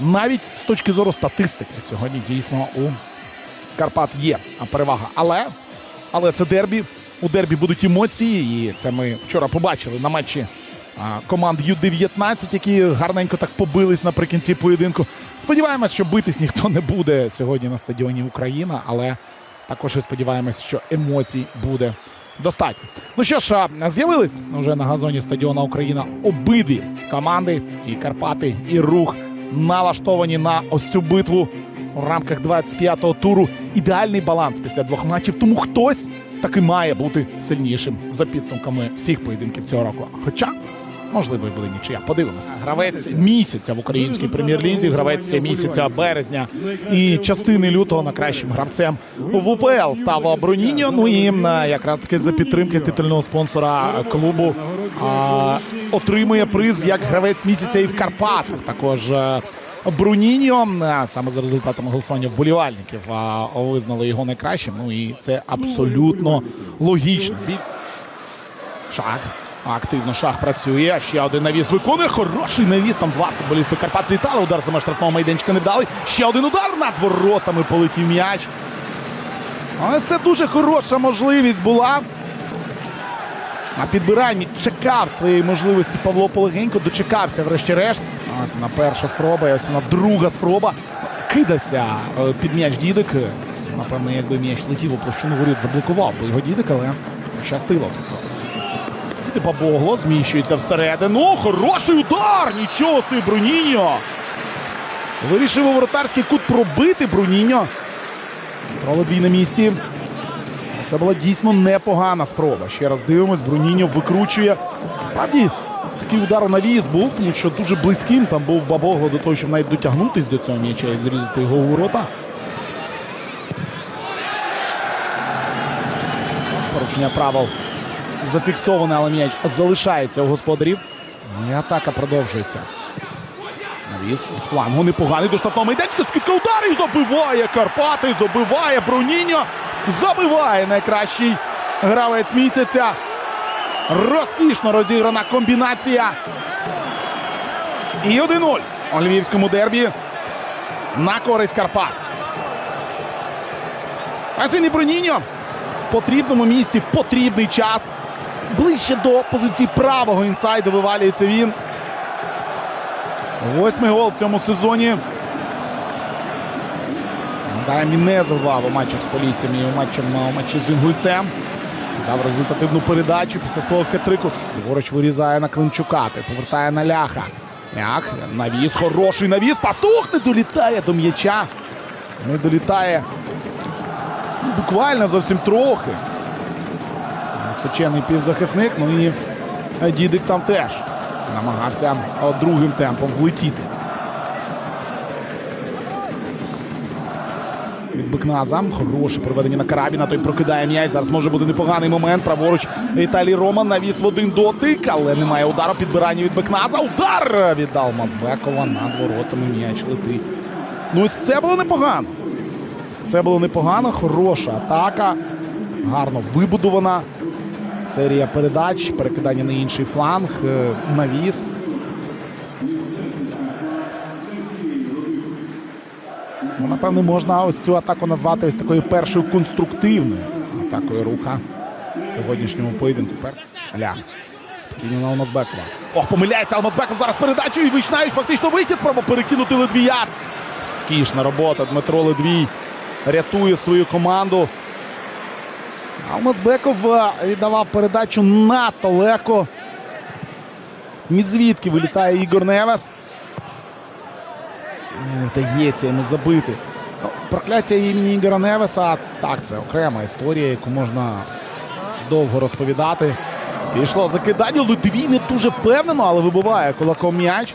навіть з точки зору статистики, сьогодні дійсно у Карпат є перевага. Але, але це дербі. У дербі будуть емоції, і це ми вчора побачили на матчі команд Ю-19, які гарненько так побились наприкінці поєдинку. Сподіваємось, що битись ніхто не буде сьогодні на стадіоні Україна, але також і сподіваємось, що емоцій буде достатньо. Ну що ж, з'явились вже на газоні стадіона Україна обидві команди, і Карпати, і рух налаштовані на ось цю битву у рамках 25-го туру. Ідеальний баланс після двох матчів. Тому хтось таки має бути сильнішим за підсумками всіх поєдинків цього року. Хоча. Можливо, і буде нічия. Подивимося. Гравець місяця в українській прем'єр-лізі, гравець місяця березня і частини лютого на кращим гравцем в УПЛ став Броніньо. Ну і якраз таки за підтримки титульного спонсора клубу а, отримує приз як гравець місяця і в Карпатах. Також е, Бруніньо саме за результатами голосування вболівальників а, визнали його найкращим. Ну і це абсолютно логічно. Шах. Активно шах працює. Ще один навіс виконує. Хороший навіс. Там два футболісти Карпат літали. Удар за штрафного майданчика не вдалий. Ще один удар над воротами полетів м'яч. Але це дуже хороша можливість була. На підбиранні чекав своєї можливості Павло Полегенько. Дочекався, врешті-решт. Ось вона перша спроба, ось вона друга спроба. Кидався е, під м'яч дідик. Напевно, якби м'яч летів у площину воріт, заблокував би його дідик, але щастило. Тобто Бабогло зміщується всередину. Хороший удар! Нічого собі Бруніньо. Вирішив у воротарський кут пробити Бруніньо. Тролодвій на місці. Це була дійсно непогана спроба. Ще раз дивимось, Бруніньо викручує. Справді такий удар у навіс був, тому що дуже близьким там був Бабогло до того, щоб навіть дотягнутись до цього м'яча і зрізати його у ворота. Порушення правил зафіксоване, але м'яч залишається у господарів. І атака продовжується. Навіс з флангу непоганий до штатного майданчика. Скидка ударів забиває Карпати, забиває Бруніньо. Забиває найкращий гравець місяця. Розкішно розіграна комбінація. І 1-0 у львівському дербі на користь Карпат. А сині Бруніньо в потрібному місці в потрібний час. Ближче до позиції правого інсайду вивалюється він. Восьмий гол в цьому сезоні. Він не забував у матчах з Поліссям і у матчі, з Інгульцем. Дав результативну передачу після свого хитрику. Ліворуч вирізає на Климчука. Повертає на ляха. Лях, навіс, хороший навіс. Пастух не долітає до м'яча. Не долітає. Ну, Буквально зовсім трохи. Височений півзахисник. Ну і е, дідик там теж намагався е, другим темпом влетіти. Від Бекназа. Хороше проведення на карабіна. Той прокидає м'яч. Зараз може бути непоганий момент. Праворуч Віталій Роман навіс в один дотик, але немає удару. Підбирання від Бекназа. Удар віддав Мазбекова над воротами. М'яч летить. Ну ось це було непогано. Це було непогано. Хороша атака. Гарно вибудована. Серія передач, перекидання на інший фланг, е, навіс. Ну, напевно, можна ось цю атаку назвати ось такою першою конструктивною атакою руха в сьогоднішньому поєдинку. Лях. Спокійно на Алмазбекова. Ох, помиляється Алмазбеков зараз передачу і вичнають фактично вихід. Спроба перекинути Ледвія. Скішна робота. Дмитро Ледвій рятує свою команду. Алмазбеков віддавав передачу надто легко. Ні вилітає Ігор Невес. Не вдається йому забити. Ну, прокляття імені Ігора Невеса. Так, це окрема історія, яку можна довго розповідати. Пішло закидання. Ледвій не дуже впевнено, але вибиває кулаком м'яч.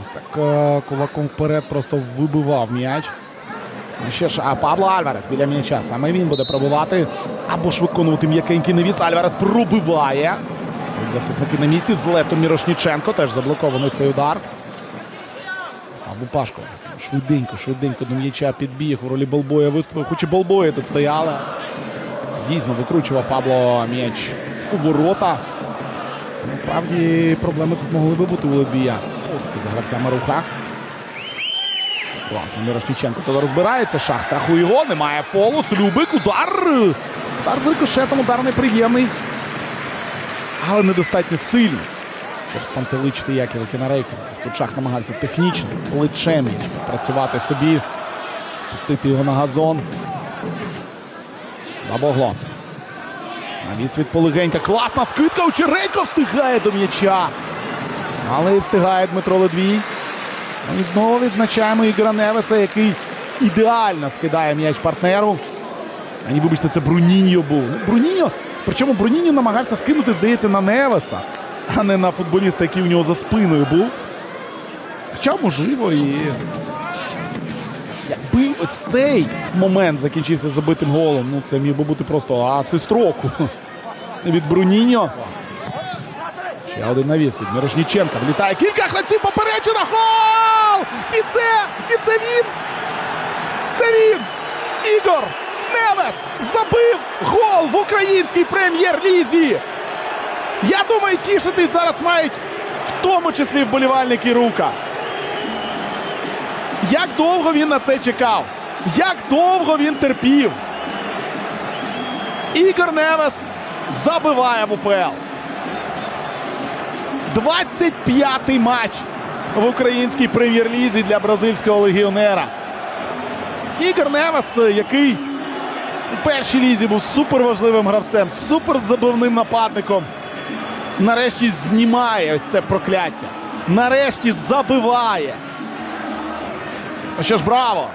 Ось так е, кулаком вперед просто вибивав м'яч. Ну що ж, а Пабло Альварес біля м'яча. Саме він буде пробивати або ж виконувати м'якенький навіс. Альварес пробиває. Захисники на місці. З Летом Мірошніченко теж заблокований цей удар. Сам Лупашко. Швиденько, швиденько до м'яча підбіг. У ролі Болбоя виступив. Хоч і Болбої тут стояли. дійсно викручував Пабло м'яч у ворота. Насправді проблеми тут могли би бути у Ледвія. За гравцями руха. Класно, Мірошніченко туди розбирається. Шах страхує його, немає фолу. Любик, удар. Удар з рикошетом, удар неприємний. Але недостатньо сильний, щоб спантеличити Яківа Кінарейка. Тут шах намагався технічно, плечем м'яч попрацювати собі, пустити його на газон. Бабогло. Навіс від полегенька. Класна скидка. Очередько встигає до м'яча. Але встигає Дмитро Ледвій. І знову відзначаємо Ігора Невеса, який ідеально скидає м'яч партнеру. А вибачте, це Бруніньо був. Ну, Бруніньо, причому Бруніньо намагався скинути, здається, на Невеса, а не на футболіста, який у нього за спиною був. Хоча, можливо, і. Якби ось цей момент закінчився забитим голом, ну це міг би бути просто асист року від Бруніньо. Один навіс від Мирошніченка. Влітає кілька гравців попереджено. Гол! І це! І це він! Це він! Ігор Невес забив гол в українській прем'єр-лізі. Я думаю, тішитись зараз мають в тому числі вболівальники рука. Як довго він на це чекав? Як довго він терпів? Ігор Невес забиває в УПЛ. 25-й матч в українській прем'єр-лізі для бразильського легіонера. Ігор Невес, який у першій лізі був суперважливим гравцем, суперзабивним нападником. Нарешті знімає ось це прокляття. Нарешті забиває. Ну що ж, браво!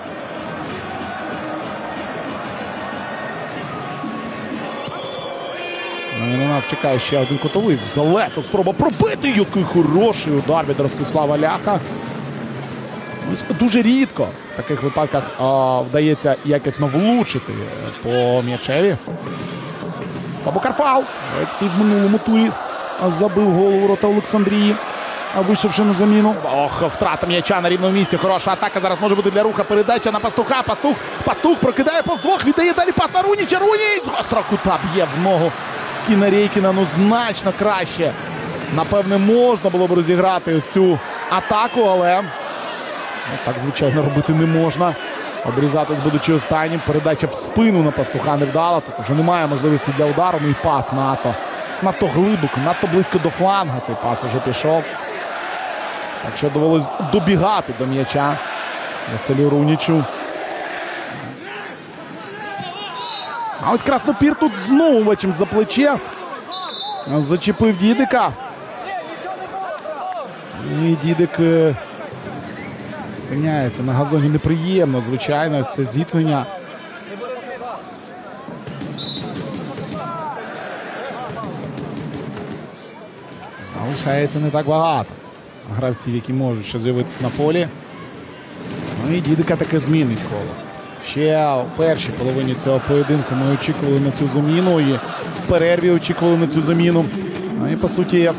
Ну на нас чекає ще один котовий. Залето спроба пробити. Який хороший удар від Ростислава Ляха. Дуже рідко в таких випадках а, вдається якісно влучити е, по м'ячеві. Бабукар фал. Грецький в минулому турі забив гол у ворота Олександрії, вийшовши на заміну. Ох, втрата м'яча на рівному місці. Хороша атака зараз може бути для руха. Передача на пастуха. Пастух. Пастух прокидає повз двох. Віддає далі пас на Руніча. Руніч! Гостра кута б'є в ногу Кіна Рейкіна. Ну значно краще. Напевне, можна було б розіграти ось цю атаку, але ну, так, звичайно, робити не можна. Обрізатись, будучи останнім. Передача в спину на пастуха не вдала. Тут вже немає можливості для удару. Ну і пас НАТО. Надто глибоко, надто близько до фланга цей пас вже пішов. Так що довелось добігати до м'яча Василю Рунічу. А ось Краснопір тут знову бачимо за плече. Зачепив дідика. І дідик е, опиняється на газоні неприємно, звичайно, ось це зіткнення. Залишається не так багато гравців, які можуть ще з'явитися на полі. Ну і дідика таке змінить коло. Ще у першій половині цього поєдинку ми очікували на цю заміну. І в перерві очікували на цю заміну. Ну і по суті,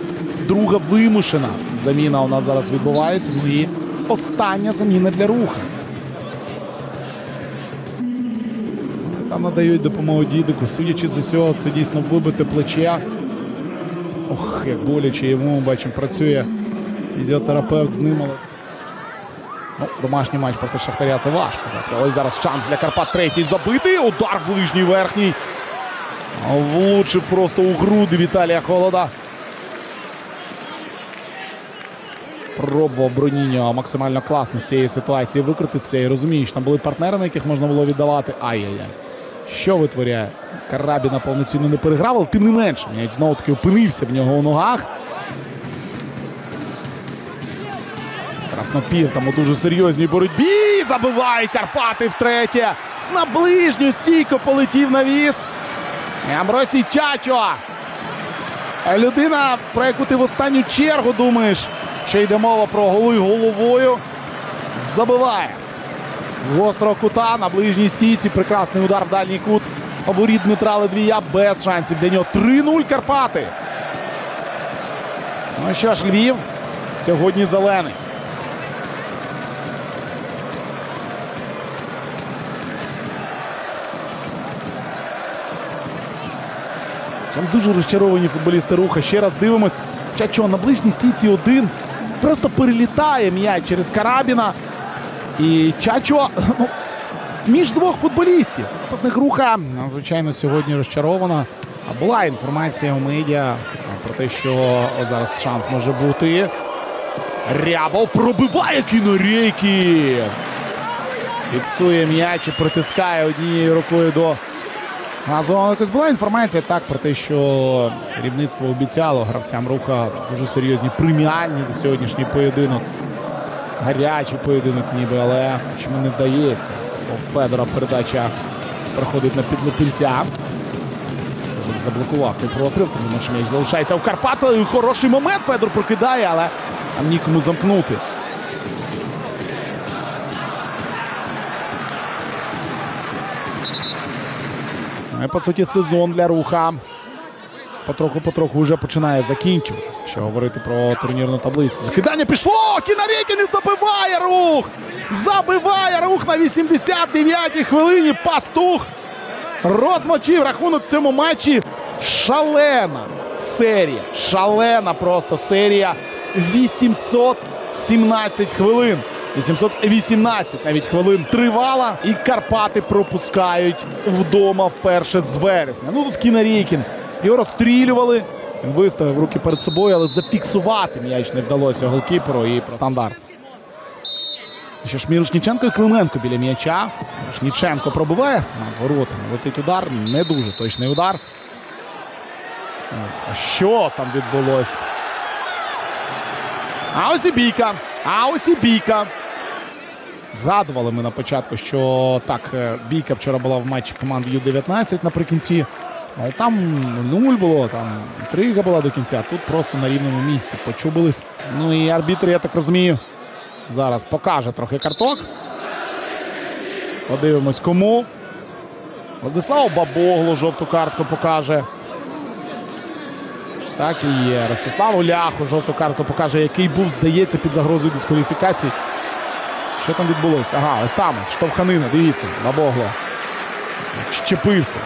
друга вимушена заміна у нас зараз відбувається. Ну і остання заміна для руха. Там надають допомогу дідику. Судячи з усього, це дійсно вибите плече. Ох, як боляче йому бачимо, працює фізіотерапевт з ним. Але... Ну, домашній матч проти Шахтаря це важко. Так. Ось зараз шанс для Карпат третій забитий. Удар ближній верхній. Влучив просто у груди Віталія Холода. Пробував Броніньо максимально класно з цієї ситуації викрутитися. І розумію, що там були партнери, на яких можна було віддавати. Ай-яй-яй. Що витворяє? Карабіна повноцінно не переграв, але тим не менше. Знову таки опинився в нього у ногах. Краснопір там у дуже серйозній боротьбі. Забивають Карпати втретє. На ближню стійко полетів навіс. Амбросій Чачо. Людина, про яку ти в останню чергу думаєш, що йде мова про голи головою. Забиває. З гострого кута на ближній стійці. Прекрасний удар в дальній кут. Оборіт Дмитра Ледвія без шансів для нього. 3-0 Карпати. Ну що ж, Львів сьогодні зелений. Там дуже розчаровані футболісти руха. Ще раз дивимось. Чачо на ближній стійці один. Просто перелітає м'яч через Карабіна. І Чачо ну, між двох футболістів. Пасник руха, звичайно, сьогодні розчарована. А була інформація у медіа про те, що зараз шанс може бути. Рябов пробиває кінорейки. Фіксує м'яч і притискає однією рукою до газону. Якось була інформація так про те, що керівництво обіцяло гравцям руха дуже серйозні преміальні за сьогоднішній поєдинок. Гарячий поєдинок ніби, але чому не вдається. Повз Федора передача проходить на. Федор заблокував цей простріл, тому що м'яч залишається у Карпата. Хороший момент Федор прокидає, але там нікому замкнути. Ну, і, По суті, сезон для руха. Потроху-потроху вже починає закінчуватися. Якщо говорити про турнірну таблицю. Закидання пішло! Кінарєкін забиває рух! Забиває рух на 89-й хвилині. Пастух розмочив рахунок в цьому матчі. Шалена серія. Шалена просто серія. 817 хвилин. 818 навіть хвилин тривала. І Карпати пропускають вдома вперше з вересня. Ну тут Кінарійкін. Його розстрілювали. Він виставив руки перед собою, але зафіксувати м'яч не вдалося голкіперу і стандарт. Що ж Мірошніченко і Клименко біля м'яча. Мірошніченко пробиває над воротами. Летить удар. Не дуже точний удар. Що там відбулось? А ось і бійка. А ось і бійка. Згадували ми на початку, що так, е, бійка вчора була в матчі команди Ю-19 наприкінці. Але там нуль було, там інтрига була до кінця. Тут просто на рівному місці почубились. Ну і арбітр, я так розумію, зараз покаже трохи карток. Подивимось кому. Владислав Бабогло жовту картку покаже. Так і є. Ростиславу Ляху жовту картку покаже, який був, здається, під загрозою дискваліфікації. Що там відбулося? Ага, ось там штовханина, дивіться, Бабогло. Щепився.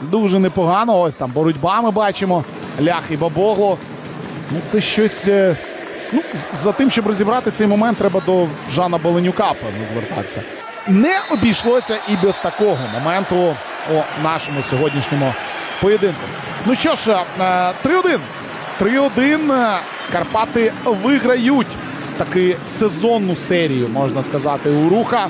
Дуже непогано. Ось там боротьба ми бачимо. Лях і Бабогло. Ну, це щось. е, Ну, за тим, щоб розібрати цей момент, треба до Жана Боленюка певно звертатися. Не обійшлося і без такого моменту у нашому сьогоднішньому поєдинку. Ну що ж, е, 3-1. 3-1. Е, Карпати виграють таки сезонну серію, можна сказати, у руха.